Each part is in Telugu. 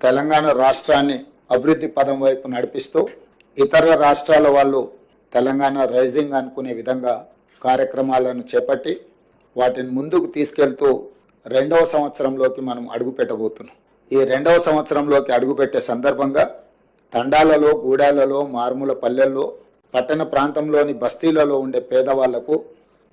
తెలంగాణ రాష్ట్రాన్ని అభివృద్ధి పదం వైపు నడిపిస్తూ ఇతర రాష్ట్రాల వాళ్ళు తెలంగాణ రైజింగ్ అనుకునే విధంగా కార్యక్రమాలను చేపట్టి వాటిని ముందుకు తీసుకెళ్తూ రెండవ సంవత్సరంలోకి మనం అడుగుపెట్టబోతున్నాం. ఈ రెండవ సంవత్సరంలోకి అడుగుపెట్టే సందర్భంగా తండాలలో గూడాలలో మారుమూల పల్లెల్లో పట్టణ ప్రాంతంలోని బస్తీలలో ఉండే పేదవాళ్ళకు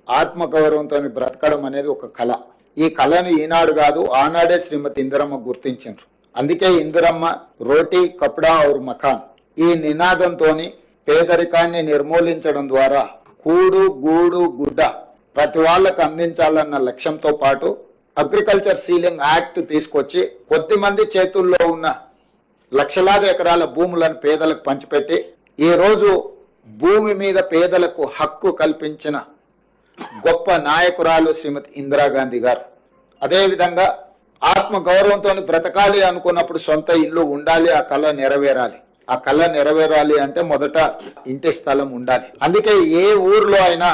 ఆత్మగౌరవంతో బ్రతకడం అనేది ఒక కళ. ఈ కళను ఈనాడు కాదు ఆనాడే శ్రీమతి ఇందిరమ్మ గుర్తించారు అందుకే ఇందిరమ్మ రోటీ కప్డా ఔర్ మకాన్ ఈ నినాదంతో పేదరికాన్ని నిర్మూలించడం ద్వారా కూడు గూడు గుడ్డ ప్రతి వాళ్ళకు అందించాలన్న లక్ష్యంతో పాటు అగ్రికల్చర్ సీలింగ్ యాక్ట్ తీసుకొచ్చి కొద్ది మంది చేతుల్లో ఉన్న లక్షలాది ఎకరాల భూములను పేదలకు పంచిపెట్టి ఈ రోజు భూమి మీద పేదలకు హక్కు కల్పించిన గొప్ప నాయకురాలు శ్రీమతి ఇందిరాగాంధీ గారు. అదేవిధంగా ఆత్మ గౌరవంతో బ్రతకాలి అనుకున్నప్పుడు సొంత ఇల్లు ఉండాలి ఆ కళ నెరవేరాలి. ఆ కళ నెరవేరాలి అంటే మొదట ఇంటి స్థలం ఉండాలి. అందుకే ఏ ఊర్లో అయినా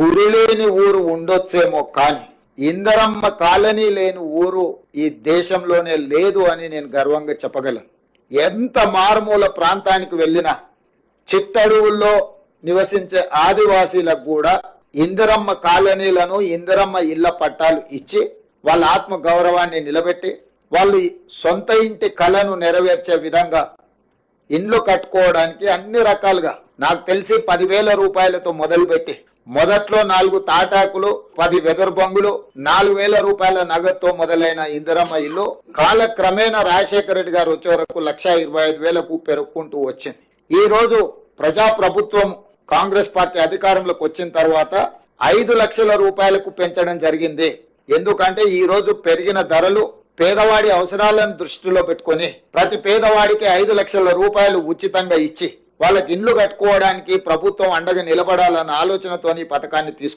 గురి లేని ఊరు ఉండొచ్చేమో కానీ ఇందరమ్మ కాలనీ లేని ఊరు ఈ దేశంలోనే లేదు అని నేను గర్వంగా చెప్పగలను. ఎంత మారుమూల ప్రాంతానికి వెళ్ళినా చిత్తడువుల్లో నివసించే ఆదివాసీలకు కూడా ఇందిరమ్మ కాలనీలను ఇందిరమ్మ ఇళ్ళ పట్టాలు ఇచ్చి వాళ్ళ ఆత్మ గౌరవాన్ని నిలబెట్టి వాళ్ళు సొంత ఇంటి కళను నెరవేర్చే విధంగా ఇండ్లు కట్టుకోవడానికి అన్ని రకాలుగా నాకు తెలిసి పదివేల రూపాయలతో మొదలుపెట్టి మొదట్లో నాలుగు తాటాకులు పది వెదర్ బొంగులు నాలుగు వేల రూపాయల నగదుతో మొదలైన ఇందిరమ్మ ఇల్లు కాలక్రమేణా రాజశేఖర రెడ్డి గారు వచ్చే వరకు లక్ష ఇరవై ఐదు వేలకు పెరుక్కుంటూ వచ్చింది. ఈ రోజు ప్రజా ప్రభుత్వం కాంగ్రెస్ పార్టీ అధికారంలోకి వచ్చిన తర్వాత ఐదు లక్షల రూపాయలకు పెంచడం జరిగింది. ఎందుకంటే ఈ రోజు పెరిగిన ధరలు పేదవాడి అవసరాలను దృష్టిలో పెట్టుకొని ప్రతి పేదవాడికి ఐదు లక్షల రూపాయలు ఉచితంగా ఇచ్చి వాళ్ళకి ఇండ్లు కట్టుకోవడానికి ప్రభుత్వం అండగా నిలబడాలన్న ఆలోచనతోని ఈ పథకాన్ని తీసుకు